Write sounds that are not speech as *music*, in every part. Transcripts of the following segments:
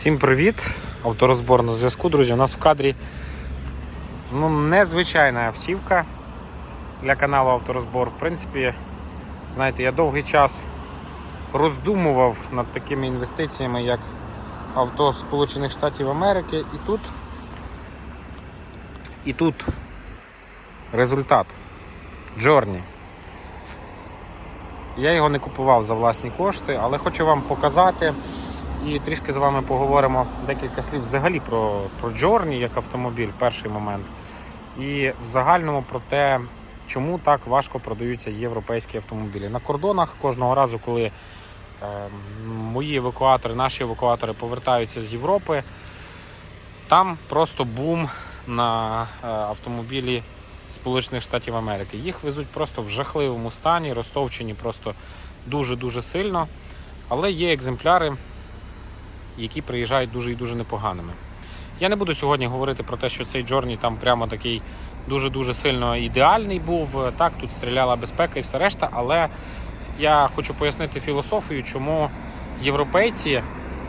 Всім привіт! Авторозбор на зв'язку, друзі. У нас в кадрі ну, незвичайна автівка для каналу Авторозбор. В принципі, знаєте, я довгий час роздумував над такими інвестиціями, як авто Сполучених Штатів Америки. І тут, і тут результат. Джорні. Я його не купував за власні кошти, але хочу вам показати. І трішки з вами поговоримо декілька слів взагалі про, про Джорні як автомобіль, перший момент. І в загальному про те, чому так важко продаються європейські автомобілі. На кордонах кожного разу, коли е, мої евакуатори, наші евакуатори повертаються з Європи, там просто бум на е, автомобілі Сполучених Штатів Америки. Їх везуть просто в жахливому стані, розтовчені просто дуже-дуже сильно. Але є екземпляри, які приїжджають дуже і дуже непоганими. Я не буду сьогодні говорити про те, що цей Джорні там прямо такий дуже-дуже сильно ідеальний був. Так, тут стріляла безпека і все решта, але я хочу пояснити філософію, чому європейці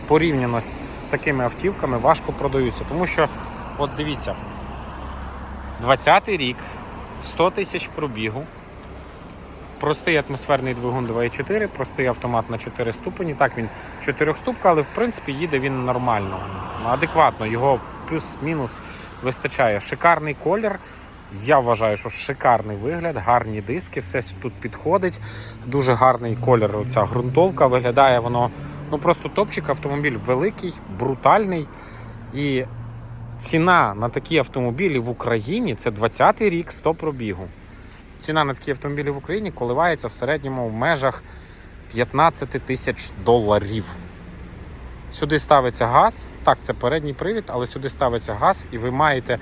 порівняно з такими автівками важко продаються. Тому що, от дивіться, 20-й рік, 100 тисяч пробігу. Простий атмосферний двигун 2.4, простий автомат на 4 ступені. Так, він 4 ступка, але в принципі їде він нормально, адекватно. Його плюс-мінус вистачає. Шикарний колір. Я вважаю, що шикарний вигляд, гарні диски, все тут підходить. Дуже гарний колір. Оця ґрунтовка. Виглядає воно ну просто топчик. Автомобіль великий, брутальний. І ціна на такі автомобілі в Україні це 20-й рік 100 пробігу. Ціна на такі автомобілі в Україні коливається в середньому в межах 15 тисяч доларів. Сюди ставиться газ. Так, це передній привід, але сюди ставиться газ, і ви маєте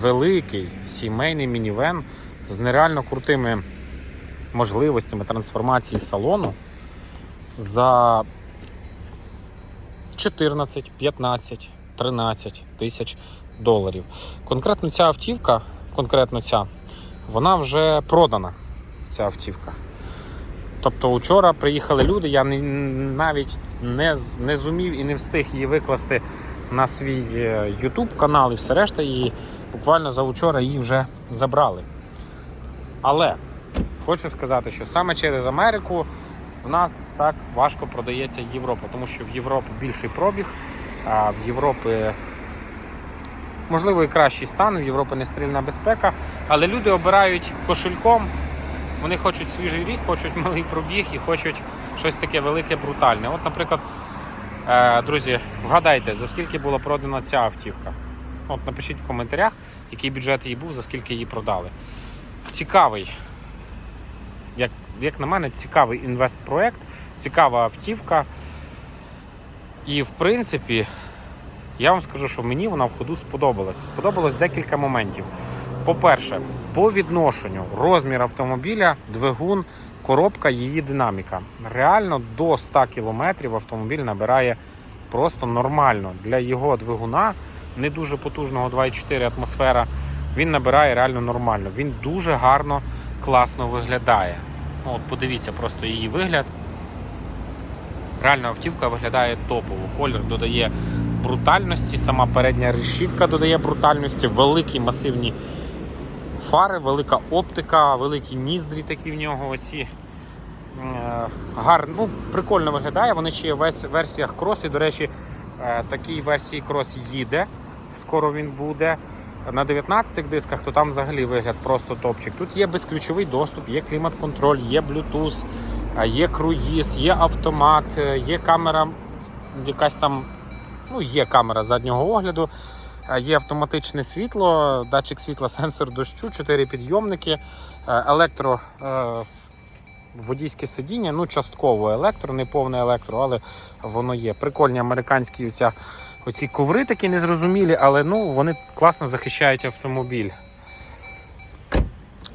великий сімейний мінівен з нереально крутими можливостями трансформації салону за 14, 15, 13 тисяч доларів. Конкретно ця автівка, конкретно ця, вона вже продана, ця автівка. Тобто вчора приїхали люди, я навіть не, не зумів і не встиг її викласти на свій е, YouTube канал і все решта, і буквально за вчора її вже забрали. Але хочу сказати, що саме через Америку в нас так важко продається Європа, тому що в Європі більший пробіг, а в Європи можливо і кращий стан, в Європі не стрільна безпека, але люди обирають кошельком. Вони хочуть свіжий рік, хочуть *laughs* малий пробіг і хочуть щось таке велике, брутальне. От, наприклад, е, друзі, вгадайте, за скільки була продана ця автівка. От напишіть в коментарях, який бюджет її був, за скільки її продали. Цікавий, як, як на мене, цікавий інвестпроект, цікава автівка. І в принципі, я вам скажу, що мені вона в ходу сподобалась. Сподобалось декілька моментів. По-перше, по відношенню розмір автомобіля, двигун, коробка, її динаміка. Реально до 100 км автомобіль набирає просто нормально. Для його двигуна, не дуже потужного 2,4 атмосфера, він набирає реально нормально. Він дуже гарно, класно виглядає. Ну, От подивіться просто її вигляд. Реально автівка виглядає топово. Колір додає брутальності, сама передня решітка додає брутальності, великі масивні фари, велика оптика, великі ніздрі такі в нього. Оці. Е, Гар, ну, прикольно виглядає. Вони ще є в версіях крос. І, до речі, е, такій версії крос їде. Скоро він буде. На 19 дисках, то там взагалі вигляд просто топчик. Тут є безключовий доступ, є клімат-контроль, є Bluetooth, е, є круїз, є автомат, є камера, якась там, ну, є камера заднього огляду. Е, Є автоматичне світло, датчик світла, *laughs* сенсор дощу, 4 підйомники, е, електро е, водійське сидіння, ну частково електро, не повне електро, але воно є. Прикольні американські оця, оці коври такі незрозумілі, але ну, вони класно захищають автомобіль.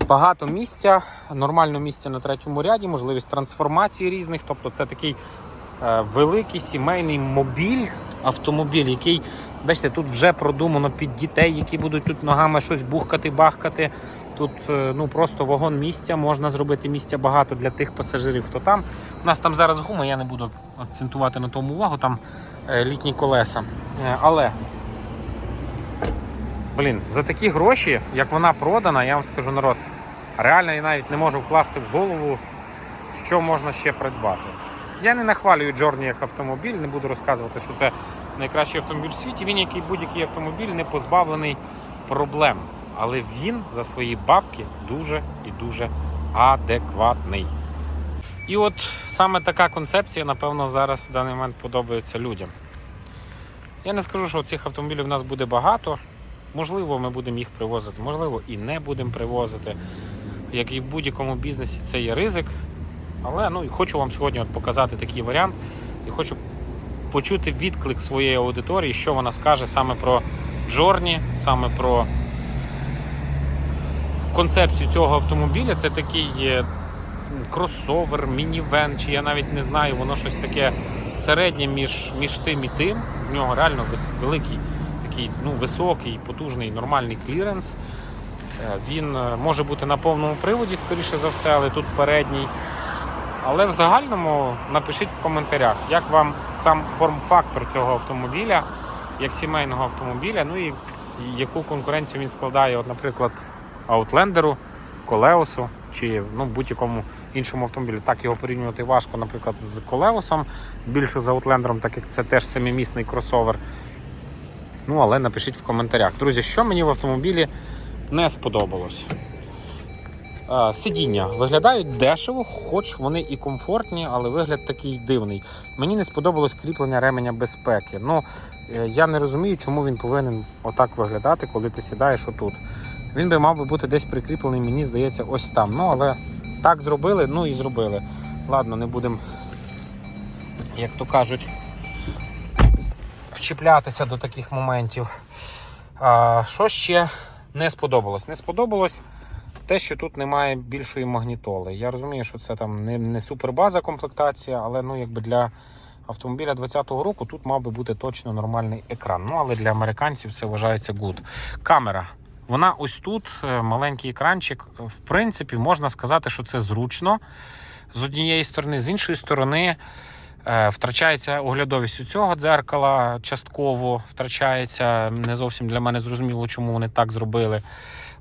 Багато місця, нормально місця на третьому ряді, можливість трансформації різних. Тобто це такий великий сімейний мобіль, автомобіль, який, бачите, тут вже продумано під дітей, які будуть тут ногами щось бухкати, бахкати. Тут е, ну, просто вагон місця, можна зробити місця багато для тих пасажирів, хто там. У нас там зараз гума, я не буду акцентувати на тому увагу, там е, літні колеса. Е, але, блін, за такі гроші, як вона продана, я вам скажу народ, реально я навіть не можу вкласти в голову, що можна ще придбати. Я не нахвалюю Джорні як автомобіль, не буду розказувати, що це найкращий автомобіль у світі. Він, як і будь-який автомобіль, не позбавлений проблем. Але він за свої бабки дуже і дуже адекватний. І от саме така концепція, напевно, зараз в даний момент подобається людям. Я не скажу, що цих автомобілів в нас буде багато. Можливо, ми будемо їх привозити, можливо, і не будемо привозити. Як і в будь-якому бізнесі, це є ризик. Але ну, хочу вам сьогодні от показати такий варіант і хочу почути відклик своєї аудиторії, що вона скаже саме про Джорні, саме про концепцію цього автомобіля. Це такий е, кросовер, мінівен, чи я навіть не знаю, воно щось таке середнє між, між тим і тим. В нього реально великий, такий ну, високий, потужний, нормальний кліренс. Е, Він е, може бути на повному приводі, скоріше за все, але тут передній. Але в загальному напишіть в коментарях, як вам сам форм-фактор цього автомобіля, як сімейного автомобіля, ну і, яку конкуренцію він складає, от, наприклад, Outlander'у, Колеосу чи ну, будь-якому іншому автомобілі. Так його порівнювати важко, наприклад, з Колеосом, більше з Outlander'ом, так як це теж семимісний кросовер. Ну, але напишіть в коментарях. Друзі, що мені в автомобілі не сподобалось. Е, Сидіння виглядають дешево, хоч вони і комфортні, але вигляд такий дивний. Мені не сподобалось кріплення ременя безпеки. Ну е, я не розумію, чому він повинен отак виглядати, коли ти сідаєш отут. Він би мав би бути десь прикріплений, мені здається, ось там. Ну але так зробили, ну і зробили. Ладно, не будемо, як то кажуть, вчіплятися до таких моментів. А, що ще не сподобалось? Не сподобалось те, що тут немає більшої магнітоли. Я розумію, що це там не, не супербаза комплектація, але ну, якби для автомобіля 2020 року тут мав би бути точно нормальний екран. Ну, але для американців це вважається good. Камера. Вона ось тут, е, маленький екранчик. В принципі, можна сказати, що це зручно з однієї сторони, з іншої сторони. е, Втрачається оглядовість у цього дзеркала частково втрачається. Не зовсім для мене зрозуміло, чому вони так зробили.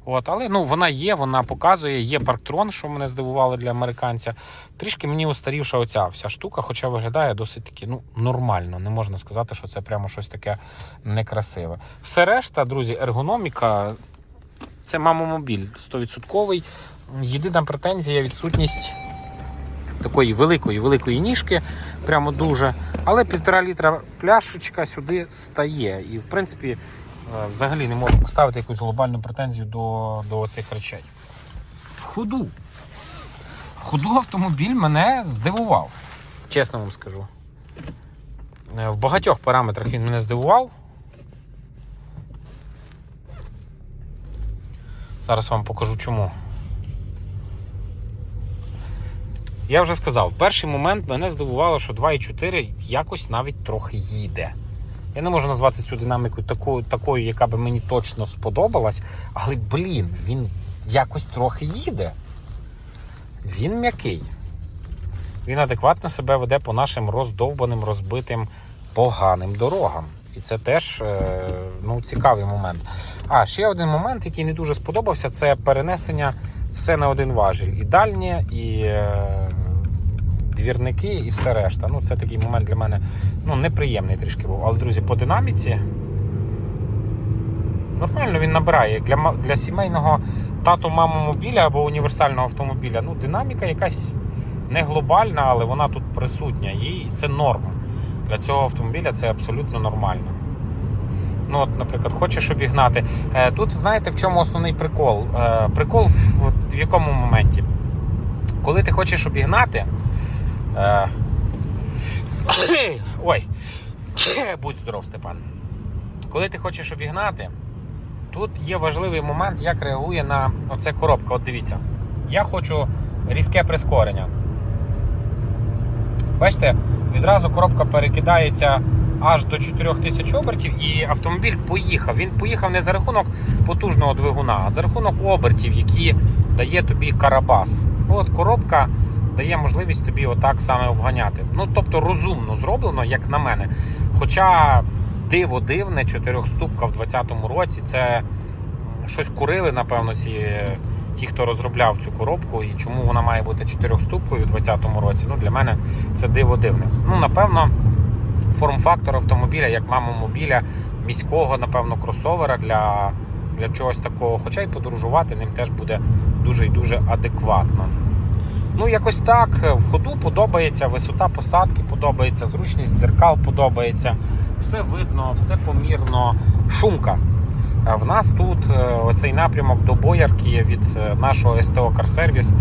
От, але ну, вона є, вона показує, є парктрон, що мене здивувало для американця. Трішки мені устарівша оця вся штука, хоча виглядає досить таки ну, нормально. Не можна сказати, що це прямо щось таке некрасиве. Все решта, друзі, ергономіка це мамомобіль 100%. Єдина претензія відсутність такої великої великої ніжки, прямо дуже. Але півтора літра пляшечка сюди стає. І в принципі, взагалі не можу поставити якусь глобальну претензію до, до цих речей. В ходу. В ходу автомобіль мене здивував. Чесно вам скажу. Е, В багатьох параметрах він мене здивував. Зараз вам покажу чому. Я вже сказав, перший момент мене здивувало, що 2.4 якось навіть трохи їде. Я не можу назвати цю динаміку такою, такою, яка би мені точно сподобалась, але, блін, він якось трохи їде. Він м'який. Він адекватно себе веде по нашим роздовбаним, розбитим, поганим дорогам. І це теж е, ну, цікавий момент. А ще один момент, який не дуже сподобався, це перенесення все на один важіль. І дальнє, і е, двірники, і все решта. Ну, це такий момент для мене ну, неприємний трішки був. Але, друзі, по динаміці нормально він набирає. Для, для сімейного тату маму мобіля або універсального автомобіля. Ну, динаміка якась не глобальна, але вона тут присутня. І це норма. Для цього автомобіля це абсолютно нормально. Ну, от, наприклад, хочеш обігнати. Е, Тут знаєте, в чому основний прикол? Е, Прикол в якому моменті? Коли ти хочеш обігнати. Е, *coughs* Ой, *coughs* будь здоров, Степан. Коли ти хочеш обігнати, тут є важливий момент, як реагує на оце коробка. От дивіться, я хочу різке прискорення. Бачите, відразу коробка перекидається аж до 4000 обертів, і автомобіль поїхав. Він поїхав не за рахунок потужного двигуна, а за рахунок обертів, які дає тобі карабас. От коробка дає можливість тобі отак саме обганяти. Ну тобто розумно зроблено, як на мене. Хоча диво дивне, чотирьохступка в 2020 році це щось курили, напевно, ці. Ті, хто розробляв цю коробку, і чому вона має бути чотирьохступкою у 2020 році, ну для мене це диво дивне. Ну, напевно, форм-фактор автомобіля, як мамомобіля, міського, напевно, кросовера для, для чогось такого. Хоча й подорожувати ним теж буде дуже і дуже адекватно. Ну, якось так. В ходу подобається, висота посадки подобається, зручність дзеркал подобається. Все видно, все помірно. Шумка. В нас тут е, оцей напрямок до Боярки від е, нашого СТО Карсервіс.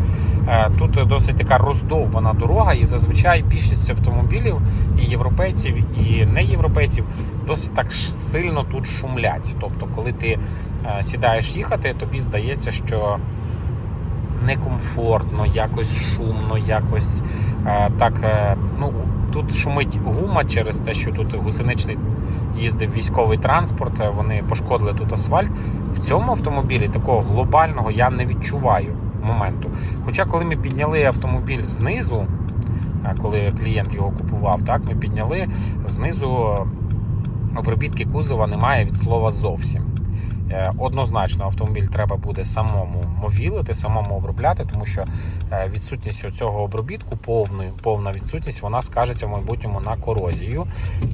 Е, Тут досить така роздовбана дорога, і зазвичай більшість автомобілів і європейців, і не європейців досить так сильно тут шумлять. Тобто, коли ти е, сідаєш їхати, тобі здається, що некомфортно, якось шумно, якось так. Е, ну, тут шумить гума через те, що тут гусеничний їздив військовий транспорт, е, вони пошкодили тут асфальт. В цьому автомобілі такого глобального я не відчуваю моменту. Хоча, коли ми підняли автомобіль знизу, е, коли клієнт його купував, так ми підняли знизу обробітки кузова немає від слова зовсім. Е, Однозначно автомобіль треба буде самому мовілити, самому обробляти, тому що е, відсутність цього обробітку, повної, повна відсутність, вона скажеться в майбутньому на корозію.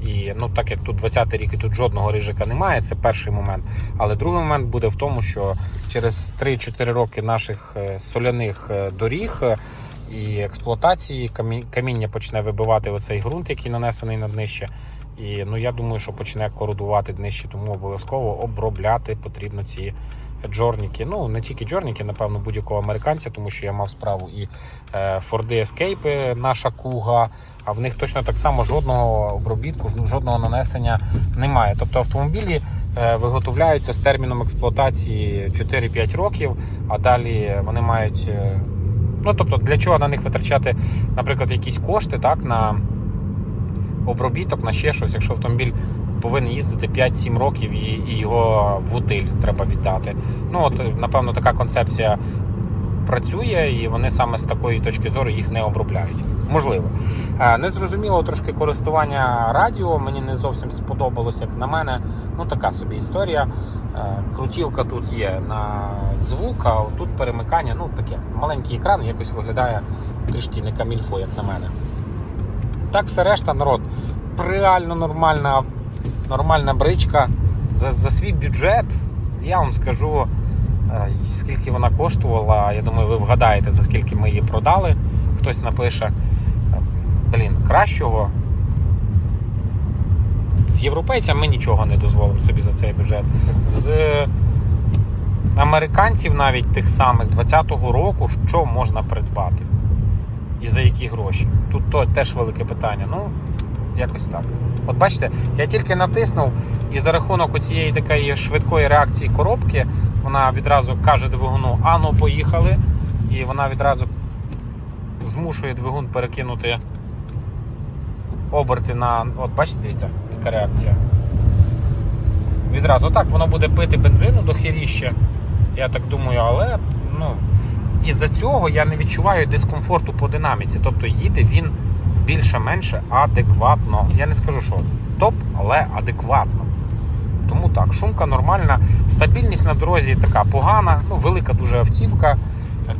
І ну, так як тут 20-й рік і тут жодного рижика немає, це перший момент. Але другий момент буде в тому, що через 3-4 роки наших е, соляних доріг. І експлуатації камі- каміння почне вибивати оцей ґрунт, який нанесений на днище. І ну я думаю, що почне кородувати днище, тому обов'язково обробляти потрібно ці джорніки. Ну не тільки джорніки, напевно, будь-якого американця, тому що я мав справу і е, Ford Escape, наша куга, а в них точно так само жодного обробітку, жодного нанесення немає. Тобто автомобілі е, виготовляються з терміном експлуатації 4-5 років, а далі вони мають. е, Ну тобто, для чого на них витрачати, наприклад, якісь кошти, так на обробіток на ще щось, якщо автомобіль повинен їздити 5-7 років і, і його в утиль треба віддати. Ну от напевно така концепція працює, і вони саме з такої точки зору їх не обробляють. Можливо. Е, Незрозуміло трошки користування радіо. Мені не зовсім сподобалось, як на мене. Ну така собі історія. Е, Крутілка тут є на звук, а тут перемикання, ну таке. Маленький екран якось виглядає трішки не камільфо, як на мене. Так, все решта, народ, реально нормальна, нормальна бричка. За, за свій бюджет, я вам скажу, е, скільки вона коштувала. Я думаю, ви вгадаєте, за скільки ми її продали. Хтось напише, е, блін, кращого. З європейцям ми нічого не дозволимо собі за цей бюджет. З американців навіть тих самих 20-го року, що можна придбати і за які гроші. Тут то теж велике питання. Ну, якось так. От бачите, я тільки натиснув, і за рахунок цієї такої швидкої реакції коробки вона відразу каже двигуну, а ну поїхали. І вона відразу змушує двигун перекинути оберти на. От бачите, дивіться, яка реакція. Відразу так воно буде пити бензину до хіріща. Я так думаю, але ну, із-за цього я не відчуваю дискомфорту по динаміці. Тобто їде він більше-менше адекватно. Я не скажу, що топ, але адекватно. Тому так, шумка нормальна, стабільність на дорозі така погана, ну, велика дуже автівка.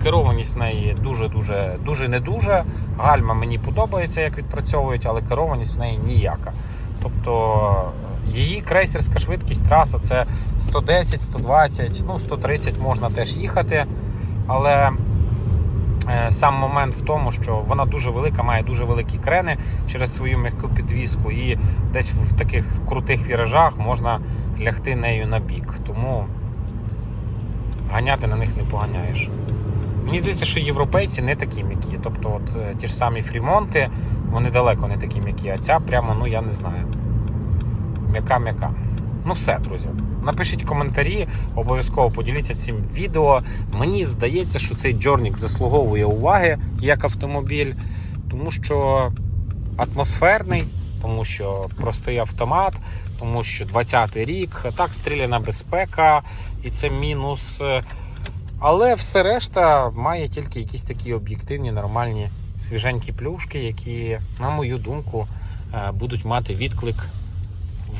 Керованість в неї дуже-дуже дуже не дуже. Гальма мені подобається, як відпрацьовують, але керованість в неї ніяка. Тобто її крейсерська швидкість траса це 110, 120, ну 130 можна теж їхати. Але е, сам момент в тому, що вона дуже велика, має дуже великі крени через свою м'яку підвіску, і десь в таких крутих віражах можна лягти нею на бік. Тому ганяти на них не поганяєш. Мені здається, що європейці не такі м'які. Тобто, от е, ті ж самі фрімонти, вони далеко не такі м'які, а ця прямо, ну я не знаю. М'яка-м'яка. Ну все, друзі. Напишіть коментарі, обов'язково поділіться цим відео. Мені здається, що цей джорнік заслуговує уваги як автомобіль, тому що атмосферний, тому що простий автомат, тому що 20-й рік, так, стріляна безпека, і це мінус. Але все решта має тільки якісь такі об'єктивні, нормальні, свіженькі плюшки, які, на мою думку, е, будуть мати відклик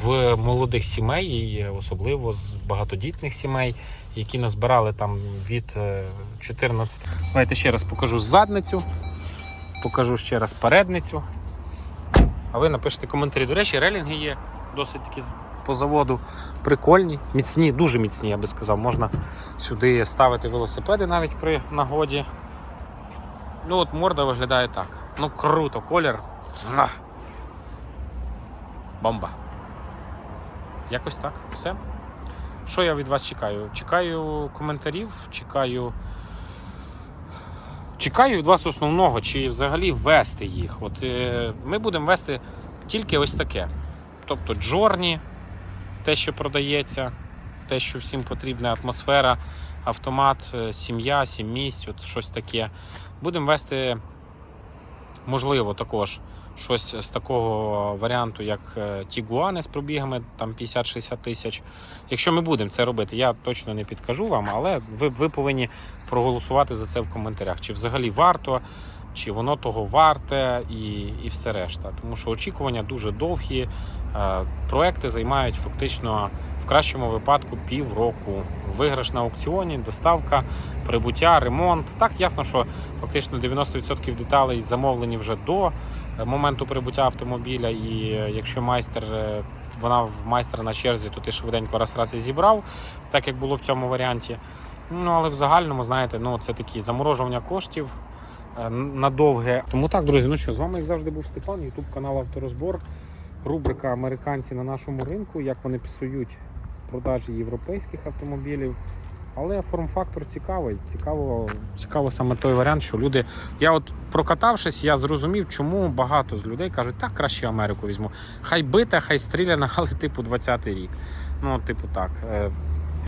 в молодих сімей, особливо з багатодітних сімей, які назбирали там від е, 14. Давайте ще раз покажу задницю, покажу ще раз передницю. А ви напишете коментарі. До речі, релінги є досить такі по заводу прикольні, міцні, дуже міцні, я би сказав. Можна сюди ставити велосипеди навіть при нагоді. Ну от морда виглядає так. Ну круто, колір. Бомба. Якось так. Все. Що я від вас чекаю? Чекаю коментарів, чекаю. Чекаю від вас основного, чи взагалі вести їх. От е, ми будемо вести тільки ось таке. Тобто джорні, те, що продається, те, що всім потрібна атмосфера, автомат, е, сім'я, сім місць, от щось таке. Будемо вести, можливо, також щось з такого варіанту, як е, Тігуани з пробігами там 50-60 тисяч. Якщо ми будемо це робити, я точно не підкажу вам, але ви, ви повинні проголосувати за це в коментарях. Чи взагалі варто, чи воно того варте, і, і все решта. Тому що очікування дуже довгі. Е, Проекти займають фактично в кращому випадку півроку. Виграш на аукціоні, доставка, прибуття, ремонт. Так ясно, що фактично 90% деталей замовлені вже до моменту прибуття автомобіля. І е, якщо майстер е, вона в майстра на черзі, то ти швиденько раз раз і зібрав, так як було в цьому варіанті. Ну але в загальному, знаєте, ну це такі заморожування коштів е, надовге. Тому так, друзі, ну що, з вами як завжди був Степан, Ютуб канал Авторозбор. Рубрика Американці на нашому ринку, як вони псують продажі європейських автомобілів. Але форм-фактор цікавий. Цікаво, цікаво саме той варіант, що люди. Я от прокатавшись, я зрозумів, чому багато з людей кажуть, так краще Америку візьму. Хай бита, хай стріляна, *laughs* але типу 20-й рік. Ну, типу, так. Е,